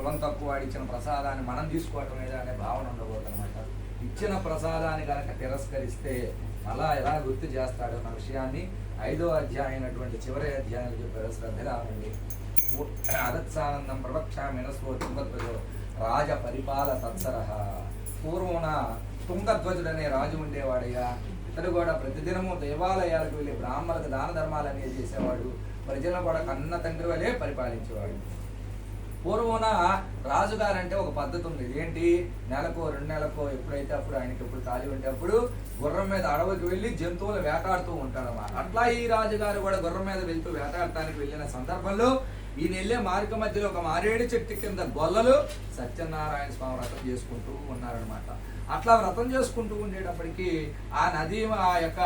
కులం తక్కువ వాడు ఇచ్చిన ప్రసాదాన్ని మనం తీసుకోవటం లేదా అనే భావన ఉండబోతనమాట ఇచ్చిన ప్రసాదాన్ని కనుక తిరస్కరిస్తే అలా ఎలా గుర్తు చేస్తాడు అన్న విషయాన్ని ఐదో అధ్యాయం అయినటువంటి చివరి అధ్యాయంలో చెప్పారు శ్రద్ధగా ఉండి అదత్సానందం ప్రవక్షామినస్వో తుంగధ్వజో రాజ పరిపాల తత్సరహ పూర్వమున తుంగధ్వజుడు అనే రాజు ఉండేవాడయ్యా. ఇతడు కూడా ప్రతిదినము దేవాలయాలకు వెళ్ళి బ్రాహ్మణులకు దాన ధర్మాలు అనేది చేసేవాడు. ప్రజలను కూడా కన్న తండ్రి వలే పరిపాలించేవాడు. పూర్వమున రాజుగారంటే ఒక పద్ధతి ఉంది. ఏంటి నెలకో రెండు నెలకో ఎప్పుడైతే అప్పుడు ఆయనకి ఎప్పుడు ఖాళీ ఉంటే అప్పుడు గుర్రం మీద అడవికి వెళ్ళి జంతువులు వేటాడుతూ ఉంటాడన్నమాట అట్లా ఈ రాజుగారు కూడా గుర్రం మీద వెళ్తూ వేటాడటానికి వెళ్ళిన సందర్భంలో ఈయన వెళ్ళే మార్గ మధ్యలో ఒక మారేడు చెట్టు కింద గొల్లలు సత్యనారాయణ స్వామి వ్రతం చేసుకుంటూ ఉన్నారనమాట అట్లా వ్రతం చేసుకుంటూ ఉండేటప్పటికీ ఆ నది ఆ యొక్క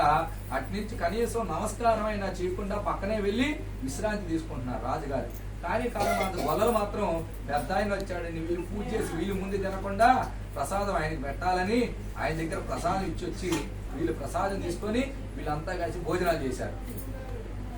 అట్నుంచి కనీసం నమస్కారం అయినా చేయకుండా పక్కనే వెళ్ళి విశ్రాంతి తీసుకుంటున్నారు రాజుగారు. కానీ కాలం గొల్లలు మాత్రం పెద్ద ఆయన వచ్చాడని వీళ్ళు పూజ చేసి వీళ్ళు ముందు తినకుండా ప్రసాదం ఆయనకి పెట్టాలని ఆయన దగ్గర ప్రసాదం ఇచ్చి వచ్చి వీళ్ళు ప్రసాదం తీసుకొని వీళ్ళంతా కలిసి భోజనాలు చేశారు.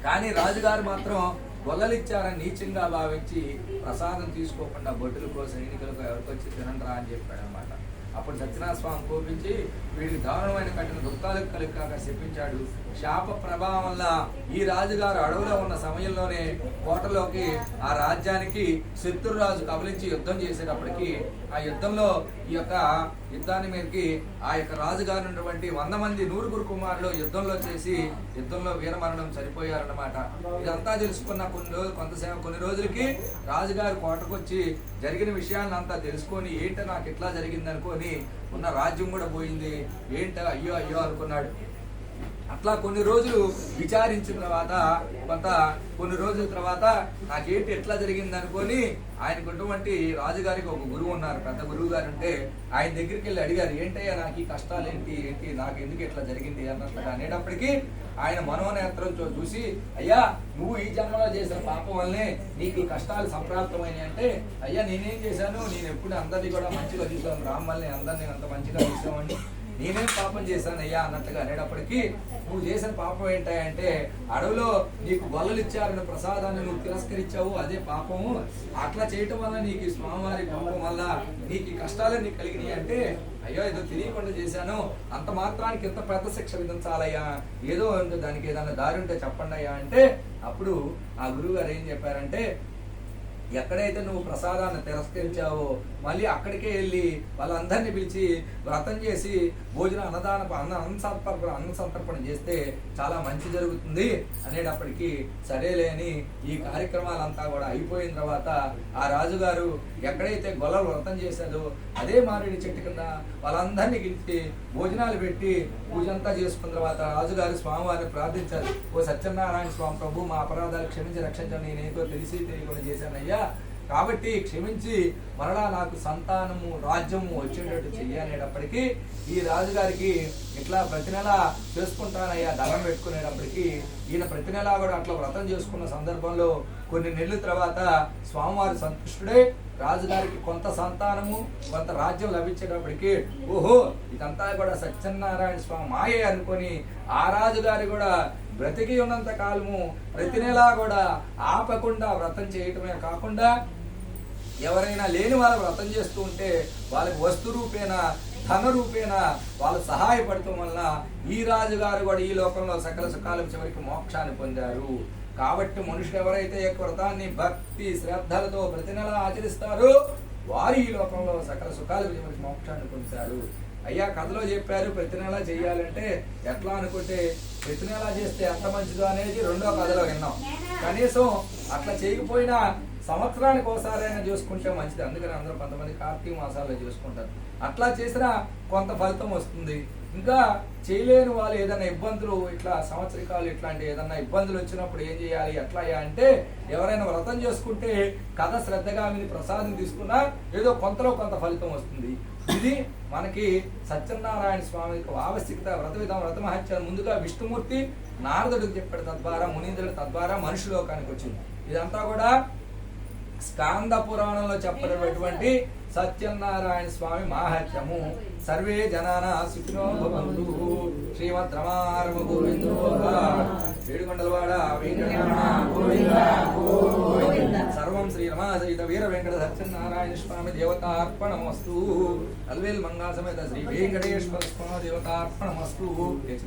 కానీ రాజుగారు మాత్రం గొల్లలిచ్చారని నీచంగా భావించి ప్రసాదం తీసుకోకుండా బొట్టులకు సైనికులకు ఎవరికి వచ్చి తినండ్రా అని చెప్పాడు అనమాట అప్పుడు సత్యనాథ స్వామి కోపించి వీడికి దారుణమైన కట్టిన దుఃఖాలకు కలిగాక చెప్పించాడు శాప ప్రభావం వల్ల ఈ రాజుగారు అడవిలో ఉన్న సమయంలోనే కోటలోకి ఆ రాజ్యానికి శత్రురాజు కబలించి యుద్ధం చేసేటప్పటికి ఆ యుద్ధంలో ఈ యొక్క యుద్ధాన్ని మీదకి ఆ యొక్క రాజుగారు ఉన్నటువంటి వంద మంది నూరుగురు కుమారులు యుద్ధంలో చేసి యుద్ధంలో వీరమరణం చనిపోయారన్నమాట ఇదంతా తెలుసుకున్న కొన్ని రోజులు కొంతసేపు కొన్ని రోజులకి రాజుగారు కోటకొచ్చి జరిగిన విషయాన్ని అంతా తెలుసుకొని ఏంటో నాకు ఇట్లా జరిగింది అనుకొని ఉన్న రాజ్యం కూడా పోయింది. ఏంటో అయ్యో అయ్యో అనుకున్నాడు. అట్లా కొన్ని రోజులు విచారించిన తర్వాత కొంత కొన్ని రోజుల తర్వాత నాకేంటి ఎట్లా జరిగింది అనుకొని ఆయనకున్నటువంటి రాజుగారికి ఒక గురువు ఉన్నారు. పెద్ద గురువు గారు ఉంటే ఆయన దగ్గరికి వెళ్ళి అడిగారు ఏంటయ్యా నాకు ఈ కష్టాలు ఏంటి? ఏంటి నాకు ఎందుకు ఇట్లా జరిగింది? అన్నట్లుగా అనేటప్పటికీ ఆయన మనోనేత్రంతో చూసి అయ్యా నువ్వు ఈ జన్మలో చేసిన పాపం వల్లనే నీకు ఈ కష్టాలు సంప్రాప్తమైనవి అంటే అయ్యా నేనేం చేశాను? నేను ఎప్పుడు అందరినీ కూడా మంచిగా చూసాను రామ్మల్ని అందరినీ అంత మంచిగా చూసామని నేనేం పాపం చేశాను అయ్యా అన్నట్టుగా అనేటప్పటికీ నువ్వు చేసిన పాపం ఏంటంటే అడవిలో నీకు వలలు ఇచ్చారని ప్రసాదాన్ని నువ్వు తిరస్కరించావు అదే పాపము. అట్లా చేయటం వల్ల నీకు ఈ స్వామివారి పాపం వల్ల నీకు కష్టాలు నీకు కలిగినాయి అంటే అయ్యో ఏదో తెలియకుండా చేశాను. అంత మాత్రానికి ఎంత పెద్ద శిక్ష విధించాలయ్యా ఏదో దానికి ఏదైనా దారి ఉంటే చెప్పండి అయ్యా. అంటే అప్పుడు ఆ గురువు గారు ఏం చెప్పారంటే ఎక్కడైతే నువ్వు ప్రసాదాన్ని తిరస్కరించావో మళ్ళీ అక్కడికే వెళ్ళి వాళ్ళందరినీ పిలిచి వ్రతం చేసి భోజన అన్నదాన అన్న అన్నసంతర్పణ అన్నసంతర్పణ చేస్తే చాలా మంచి జరుగుతుంది అనేటప్పటికీ సరేలేని ఈ కార్యక్రమాలంతా కూడా అయిపోయిన తర్వాత ఆ రాజుగారు ఎక్కడైతే గొల్లలు వ్రతం చేశాడో అదే మారేడు చెట్టు కింద వాళ్ళందరినీ పిలిచి భోజనాలు పెట్టి పూజంతా చేసుకున్న తర్వాత రాజుగారు స్వామివారిని ప్రార్థించారు. ఓ సత్యనారాయణ స్వామి ప్రభు మా అపరాధాలు క్షమించి రక్షించండి నేనేదో తెలిసి తెలియకుండా చేశానయ్యా. కాబట్టి క్షమించి మరలా నాకు సంతానము రాజ్యము వచ్చేటట్టు చెయ్యనేటప్పటికీ ఈ రాజుగారికి ఇట్లా ప్రతి నెల చేసుకుంటానయ్యా దండం పెట్టుకునేటప్పటికీ ఈయన ప్రతి నెల కూడా అట్లా వ్రతం చేసుకున్న సందర్భంలో కొన్ని నెలల తర్వాత స్వామివారి సంతుష్టుడే రాజుగారికి కొంత సంతానము కొంత రాజ్యం లభించేటప్పటికి ఓహో ఇదంతా కూడా సత్యనారాయణ స్వామి మాయే అనుకొని ఆ రాజుగారి కూడా బ్రతికి ఉన్నంత కాలము ప్రతి నెలా కూడా ఆపకుండా వ్రతం చేయటమే కాకుండా ఎవరైనా లేని వాళ్ళు వ్రతం చేస్తూ ఉంటే వాళ్ళకి వస్తు రూపేణ ధన రూపేణ వాళ్ళు సహాయపడటం వలన ఈ రాజుగారు కూడా ఈ లోకంలో సకల సుఖాలు చివరికి మోక్షాన్ని పొందారు. కాబట్టి మనుషులు ఎవరైతే ఈ యొక్క వ్రతాన్ని భక్తి శ్రద్ధలతో ప్రతి నెల ఆచరిస్తారో వారు ఈ లోకంలో సకల సుఖాలు మోక్షాన్ని పొందుతారు. అయ్యా కథలో చెప్పారు ప్రతి నెల చేయాలంటే ఎట్లా అనుకుంటే ప్రతి నెల చేస్తే ఎంత మంచిదో అనేది రెండో కథలో విన్నాం. కనీసం అట్లా చేయకపోయినా సంవత్సరానికి ఒకసారైనా చూసుకుంటే మంచిది. అందుకని అందరూ కొంతమంది కార్తీక మాసాల్లో చూసుకుంటారు. అట్లా చేసినా కొంత ఫలితం వస్తుంది. ఇంకా చేయలేని వాళ్ళు ఏదైనా ఇబ్బందులు ఇట్లా సంవత్సరికాలు ఇట్లాంటి ఏదైనా ఇబ్బందులు వచ్చినప్పుడు ఏం చేయాలి ఎట్లా అంటే ఎవరైనా వ్రతం చేసుకుంటే కథ శ్రద్ధగా విని ప్రసాదం తీసుకున్నా ఏదో కొంతలో కొంత ఫలితం వస్తుంది. ఇది మనకి సత్యనారాయణ స్వామి యొక్క ఆవశ్యకత వ్రత విధానం వ్రత మహత్యం. ముందుగా విష్ణుమూర్తి నారదుడికి చెప్పాడు తద్వారా మునీంద్రుడు తద్వారా మనుషులోకానికి వచ్చింది. ఇదంతా కూడా స్కాంద పురాణంలో చెప్పబడినటువంటి సత్యనారాయణ స్వామి మాహత్యము. సర్వే జనాన సుఖినో భవంతు. శ్రీమద్ రమారమ గోవిందో ఏడుకొండలవాడ సర్వం శ్రీ రమా వీర వెంకట సత్యనారాయణ స్వామి దేవతార్పణమస్తు. అల్వేల్ మంగా సమేత శ్రీ వెంకటేశ్వర స్వామి దేవతార్పణమస్తు. లేచి